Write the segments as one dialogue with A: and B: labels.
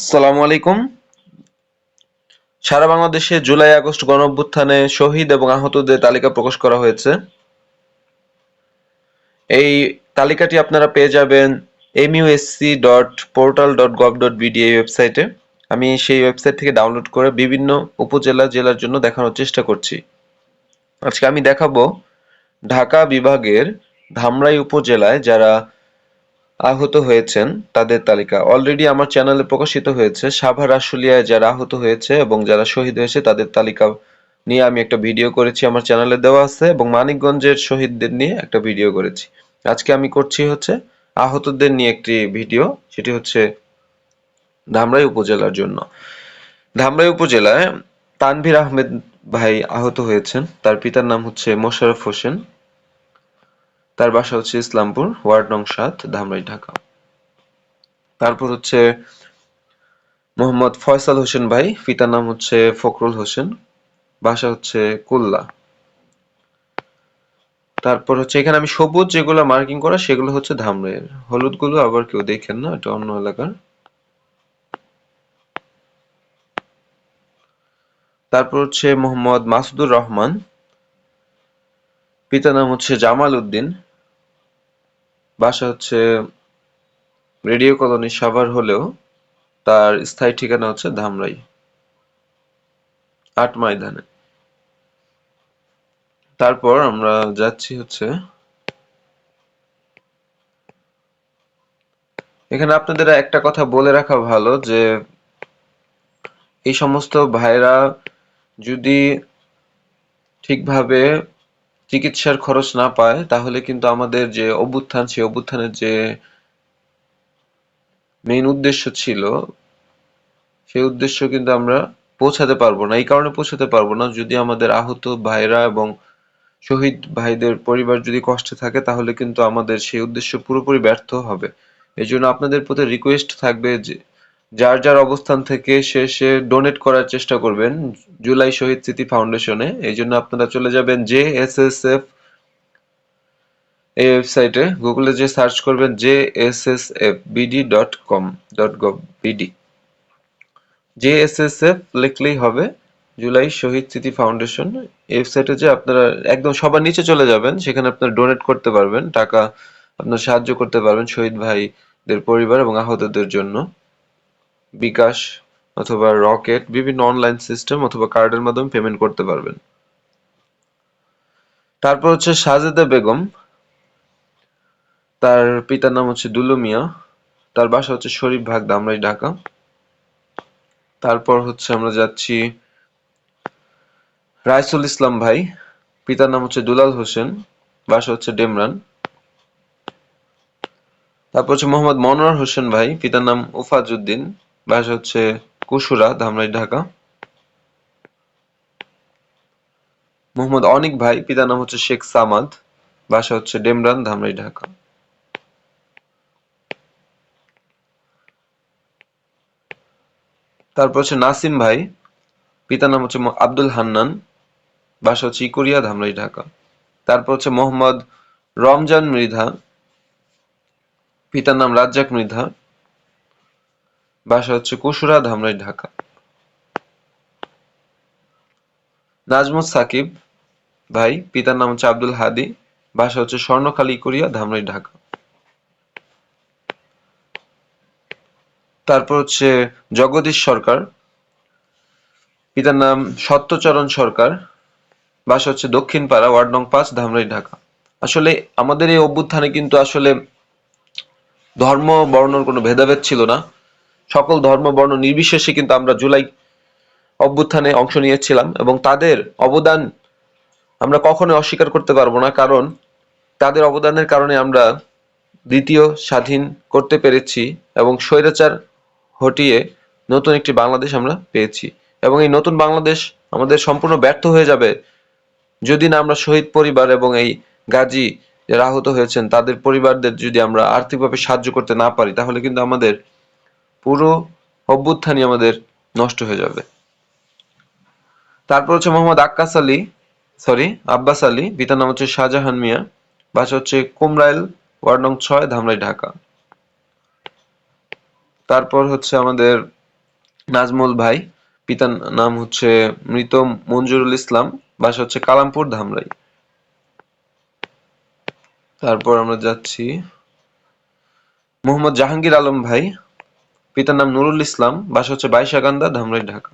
A: আসসালামু আলাইকুম। সারা বাংলাদেশে জুলাই, আগস্ট গণ অভ্যুত্থানে শহীদ এবং আহতদের তালিকা প্রকাশ করা হয়েছে। এই তালিকাটি আপনারা পেয়ে যাবেন MUSC dot portal dot gov dot BD এই ওয়েবসাইটে। আমি সেই ওয়েবসাইট থেকে ডাউনলোড করে বিভিন্ন উপজেলা, জেলার জন্য দেখানোর চেষ্টা করছি। আজকে আমি দেখাবো ঢাকা বিভাগের ধামরাই উপজেলায় যারা আহত হয়েছেন তাদের তালিকা। অলরেডি আমার চ্যানেলে প্রকাশিত হয়েছে। সাভার আশুলিয়ায় যারা আহত হয়েছে এবং যারা শহীদ হয়েছে, তাদের তালিকা নিয়ে আমি একটা ভিডিও করেছি আমার চ্যানেলে দেওয়া আছে এবং মানিকগঞ্জের শহীদদের নিয়ে একটা ভিডিও করেছি। আজকে আমি করছি হচ্ছে আহতদের নিয়ে একটি ভিডিও সেটি হচ্ছে ধামরাই উপজেলার জন্য। ধামরাই উপজেলায় তানভীর আহমেদ ভাই আহত হয়েছেন। তার পিতার নাম হচ্ছে মোশাররফ হোসেন। তার বাসা হচ্ছে ইসলামপুর, ওয়ার্ড নং সাত, ধামরাই, ঢাকা। তারপর হচ্ছে মোহাম্মদ ফয়সাল হোসেন ভাই, পিতার নাম হচ্ছে ফখরুল হোসেন, বাসা হচ্ছে কুল্লা। তারপর হচ্ছে এখানে আমি সবুজ যেগুলো মার্কিং করা, সেগুলো হচ্ছে ধামরাইয়ের। হলুদগুলো আবার কেউ দেখেন না, এটা অন্য এলাকার। তারপর হচ্ছে মোহাম্মদ মাসুদুর রহমান, পিতার নাম হচ্ছে জামাল উদ্দিন বাসা হচ্ছে রেডিও কলোনি সাভার হলেও তার স্থায়ী ঠিকানা হচ্ছে ধামরাই, আট ময়দানে। তারপর আমরা যাচ্ছি হচ্ছে এখানে আপনাদের একটা কথা বলে রাখা ভালো যে এই সমস্ত ভাইরা যদি ঠিকভাবে চিকিৎসার খরচ না পায়, তাহলে কিন্তু আমাদের যে অভ্যুত্থান, সেই অভ্যুত্থানের যে মেইন উদ্দেশ্য ছিল, সেই উদ্দেশ্য কিন্তু আমরা পৌঁছাতে পারব না। এই কারণে পৌঁছাতে পারব না। যদি আমাদের আহত ভাইরা এবং শহীদ ভাইদের পরিবার যদি কষ্টে থাকে, তাহলে কিন্তু আমাদের সেই উদ্দেশ্য পুরোপুরি ব্যর্থ হবে। এই জন্য আপনাদের প্রতি রিকোয়েস্ট থাকবে যে যার যার অবস্থান থেকে সে ডোনেট করার চেষ্টা করবেন জুলাই শহীদ স্মৃতি ফাউন্ডেশনে। এই জন্য আপনারা চলে যাবেন জে এস এস এফ এই ওয়েবসাইটে গুগলে যে সার্চ করবেন J S S F BD dot com dot gov BD. J S S F লিখলেই হবে জুলাই শহীদ স্মৃতি ফাউন্ডেশন। ওয়েবসাইটে যে আপনারা একদম সবার নিচে চলে যাবেন, সেখানে আপনারা ডোনেট করতে পারবেন। টাকা আপনারা সাহায্য করতে পারবেন শহীদ ভাইদের পরিবার এবং আহতদের জন্য। বিকাশ অথবা রকেট, বিভিন্ন অনলাইন সিস্টেম অথবা কার্ডের মাধ্যমে পেমেন্ট করতে পারবেন। তারপর হচ্ছে সাজেদা বেগম, তার পিতার নাম হচ্ছে দুলু মিয়া তার বাসা হচ্ছে শরীফ ভাগ দামরাই, ঢাকা। তারপর হচ্ছে আমরা যাচ্ছি রাইসুল ইসলাম ভাই, পিতার নাম হচ্ছে দুলাল হোসেন, বাসা হচ্ছে ডেমরান। তারপর হচ্ছে মোহাম্মদ মনোয়ার হোসেন ভাই, পিতার নাম উফাজউদ্দিন বাসা হচ্ছে কুসুরা ধামরাই, ঢাকা। মোহাম্মদ অনিক ভাই, পিতার নাম হচ্ছে শেখ সামাদ। বাসা হচ্ছে ডেমরান, ধামরাই, ঢাকা। তারপর হচ্ছে নাসিম ভাই, পিতার নাম হচ্ছে আব্দুল হান্নান। বাসা হচ্ছে ইকুরিয়া, ধামরাই, ঢাকা। তারপর হচ্ছে মোহাম্মদ রমজান মৃধা, পিতার নাম রাজ্জাক মৃধা। বাসা হচ্ছে কুসুরা ধামরাই ঢাকা। নাজমুস সাকিব, ভাই, পিতার নাম হচ্ছে আব্দুল হাদি, বাসা হচ্ছে স্বর্ণখালী কোরিয়া, ধামরাই ঢাকা। তারপর হচ্ছে জগদীশ সরকার, পিতার নাম সত্যচরণ সরকার, বাসা হচ্ছে দক্ষিণ পাড়া ওয়ার্ড নং পাঁচ, ধামরাই ঢাকা। আসলে আমাদের এই অভ্যুত্থানে কিন্তু আসলে ধর্ম বর্ণর কোনো ভেদাভেদ ছিল না। সকল ধর্ম, বর্ণ নির্বিশেষে কিন্তু আমরা জুলাই অভ্যুত্থানে অংশ নিয়েছিলাম এবং তাদের অবদান আমরা কখনোই অস্বীকার করতে পারব না, কারণ তাদের অবদানের কারণে আমরা দ্বিতীয় স্বাধীন করতে পেরেছি এবং স্বৈরাচার হটিয়ে নতুন একটি বাংলাদেশ আমরা পেয়েছি। এবং এই নতুন বাংলাদেশ আমাদের সম্পূর্ণ ব্যর্থ হয়ে যাবে যদি না আমরা শহীদ পরিবার এবং এই গাজী যারা আহত হয়েছেন, তাদের পরিবারদের যদি আমরা আর্থিকভাবে সাহায্য করতে না পারি, তাহলে কিন্তু আমাদের পুরো অভ্যুত্থানই আমাদের নষ্ট হয়ে যাবে। তারপর হচ্ছে মোহাম্মদ আক্কাস আলী সরি আব্বাস আলী, পিতার নাম হচ্ছে শাহজাহান মিয়া, বাসা হচ্ছে কুমরাইল, ওয়ার্ড নং ছয়, ধামরাই, ঢাকা। তারপর হচ্ছে আমাদের নাজমুল ভাই, পিতার নাম হচ্ছে মৃত মঞ্জুরুল ইসলাম, বাসা হচ্ছে কালামপুর, ধামরাই। তারপর আমরা যাচ্ছি মোহাম্মদ জাহাঙ্গীর আলম ভাই পিতার নাম নুরুল ইসলাম, বাসা হচ্ছে বাইশাকান্দা ধামরাই, ঢাকা।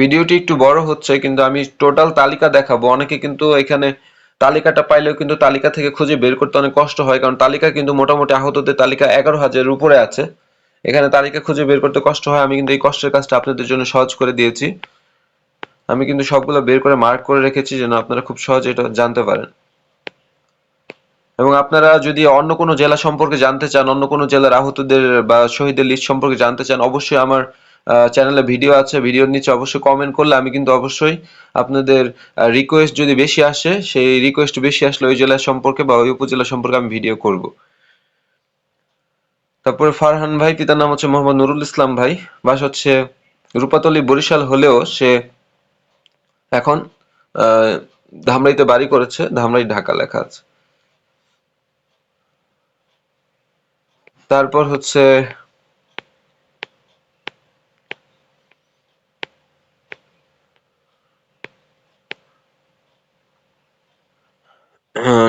A: ভিডিওটি একটু বড় হচ্ছে, কিন্তু আমি টোটাল তালিকা দেখাবো। অনেকে কিন্তু এখানে তালিকাটা পাইলেও কিন্তু তালিকা থেকে খুঁজে বের করতে অনেক কষ্ট হয়, কারণ তালিকা কিন্তু মোটামুটি আহতদের তালিকা এগারো হাজারের উপরে আছে। এখানে তালিকা খুঁজে বের করতে কষ্ট হয়, আমি কিন্তু এই কষ্টের কাজটা আপনাদের জন্য সহজ করে দিয়েছি। আমি কিন্তু সবগুলো বের করে মার্ক করে রেখেছি, যেন আপনারা খুব সহজে এটা জানতে পারেন। এবং আপনারা যদি অন্য কোনো জেলা সম্পর্কে জানতে চান, অন্য কোনো জেলার আহতদের বা শহীদের লিস্ট সম্পর্কে জানতে চান, অবশ্যই আমার চ্যানেলে ভিডিও আছে। ভিডিওর নিচে অবশ্যই কমেন্ট করলে আমি কিন্তু অবশ্যই আপনাদের রিকোয়েস্ট যদি বেশি আসে, সেই রিকোয়েস্ট বেশি আসলে ওই জেলা সম্পর্কে বা ওই উপজেলা সম্পর্কে আমি ভিডিও করব। তারপরে ফারহান ভাই, পিতার নাম হচ্ছে মোহাম্মদ নুরুল ইসলাম ভাই। বাস হচ্ছে রূপাতলি বরিশাল হলেও সে এখন ধামরাইতে বাড়ি করেছে, ধামরাই, ঢাকা লেখা আছে। তারপর হচ্ছে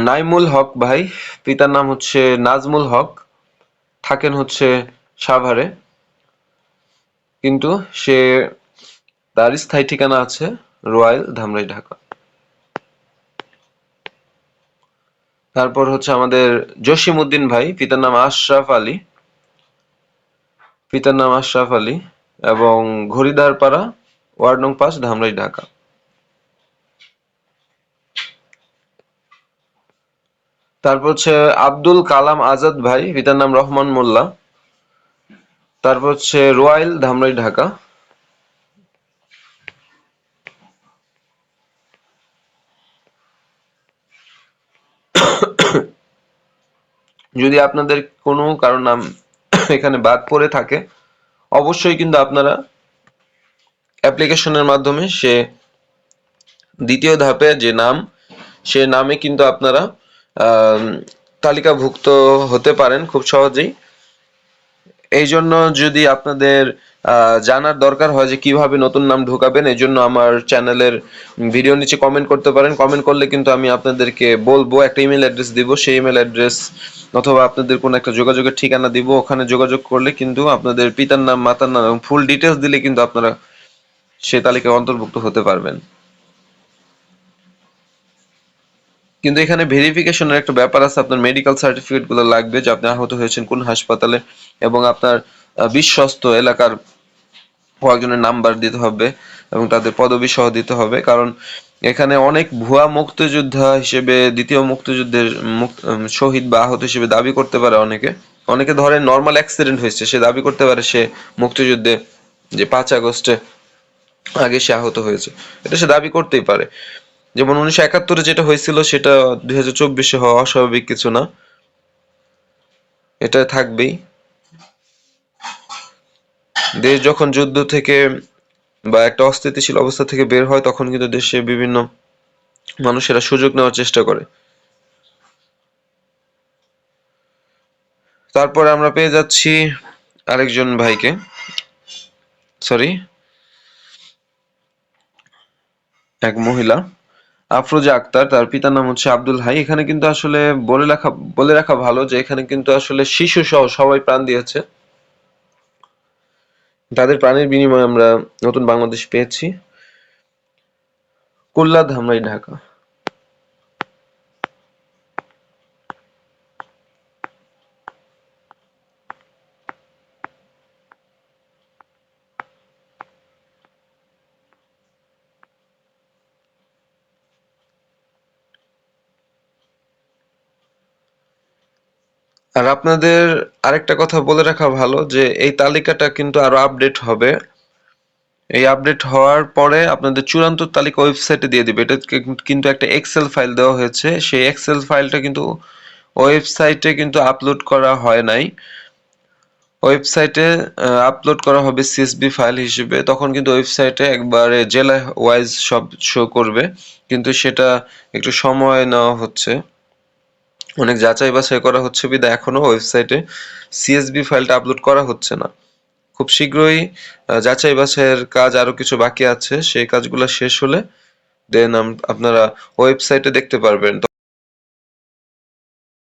A: নাইমুল হক ভাই, পিতার নাম হচ্ছে নাজমুল হক, থাকেন হচ্ছে সাভারে। কিন্তু সে তার স্থায়ী ঠিকানা আছে রয়্যাল ধামরাই, ঢাকা। তারপর হচ্ছে আমাদের জসিম উদ্দিন ভাই, পিতার নাম আশরাফ আলী। পিতার নাম আশরাফ আলী এবং ঘড়িদারপাড়া ওয়ার্ড নং পাঁচ, ধামরাই, ঢাকা। তারপর হচ্ছে আব্দুল কালাম আজাদ ভাই, পিতার নাম রহমান মোল্লা। তারপর হচ্ছে রোয়াইল, ধামরাই, ঢাকা। যদি আপনাদের কোনো কারও নাম এখানে বাদ পড়ে থাকে, অবশ্যই কিন্তু আপনারা অ্যাপ্লিকেশনের মাধ্যমে সে দ্বিতীয় ধাপে যে নাম, সে নামে কিন্তু আপনারা তালিকাভুক্ত হতে পারেন খুব সহজেই। এই জন্য যদি আপনাদের জানার দরকার হয় যে কীভাবে নতুন নাম ঢোকাবেন এই জন্য আমার চ্যানেলের ভিডিও নিচে কমেন্ট করতে পারেন। কমেন্ট করলে কিন্তু আমি আপনাদেরকে বলব, একটা ইমেল অ্যাড্রেস দিব। সেই ইমেল অ্যাড্রেস অথবা আপনাদের কোনো একটা যোগাযোগের ঠিকানা দিব। ওখানে যোগাযোগ করলে কিন্তু আপনাদের পিতার নাম, মাতার নাম ফুল ডিটেলস দিলে কিন্তু আপনারা সে তালিকায় অন্তর্ভুক্ত হতে পারবেন। কিন্তু এখানে ভেরিফিকেশনের একটা ব্যাপার আছে, আপনার মেডিকেল সার্টিফিকেটগুলো লাগবে যে আপনি আহত হয়েছেন কোন হাসপাতালে এবং আপনার বিশ্বস্ত এলাকার কয়েকজনের নাম্বার দিতে হবে এবং তাদের পদবি সহ দিতে হবে। কারণ এখানে অনেক ভুয়া মুক্তিযোদ্ধা হিসেবে, দ্বিতীয় মুক্তিযুদ্ধের শহীদ বা আহত হিসেবে দাবি করতে পারে অনেকে। অনেকে ধরে নর্মাল অ্যাক্সিডেন্ট হয়েছে, সে দাবি করতে পারে সে মুক্তিযুদ্ধে যে পাঁচ আগস্টে আগে সে আহত হয়েছে। এটা সে দাবি করতেই পারে। যেমন উনিশশো একাত্তরে যেটা হয়েছিল সেটা দুই হাজার চব্বিশে হওয়া অস্বাভাবিক কিছু না। এটা থাকবেই। দেশ যখন যুদ্ধ থেকে বা একটা অস্থিতিশীল অবস্থা থেকে বের হয়, তখন কিন্তু দেশে বিভিন্ন মানুষেরা সুযোগ নেওয়ার চেষ্টা করে। তারপরে আমরা পেয়ে যাচ্ছি আরেকজন ভাইকে। সরি এক মহিলা। আফরোজা আক্তার, তার পিতার নাম হচ্ছে আব্দুল হাই। এখানে কিন্তু আসলে বলে রাখা বলে রাখা ভালো যে এখানে কিন্তু আসলে শিশু সহ সবাই প্রাণ দিয়েছে। তাদের প্রাণের বিনিময়ে আমরা নতুন বাংলাদেশ পেয়েছি। কল্লা ধামরাই ঢাকা। আর আপনাদের আরেকটা কথা বলে রাখা ভালো যে এই তালিকাটা কিন্তু আরও আপডেট হবে। এই আপডেট হওয়ার পরে আপনাদের চূড়ান্ত তালিকা ওয়েবসাইটে দিয়ে দিবে। এটা কিন্তু একটা এক্সেল ফাইল দেওয়া হয়েছে। সেই এক্সেল ফাইলটা কিন্তু ওয়েবসাইটে কিন্তু আপলোড করা হয় নাই। ওয়েবসাইটে আপলোড করা হবে সিএসবি ফাইল হিসেবে। তখন কিন্তু ওয়েবসাইটে একবারে জেলা ওয়াইজ সব শো করবে। কিন্তু সেটা একটু সময় নেওয়া হচ্ছে। অনেক যাচাই বাছাই করা হচ্ছে বিধায় এখনও ওয়েবসাইটে সিএসবি ফাইলটা আপলোড করা হচ্ছে না। খুব শীঘ্রই যাচাই বাছাইয়ের কাজ আরও কিছু বাকি আছে, সেই কাজগুলো শেষ হলে দেন আপনারা ওয়েবসাইটে দেখতে পারবেন।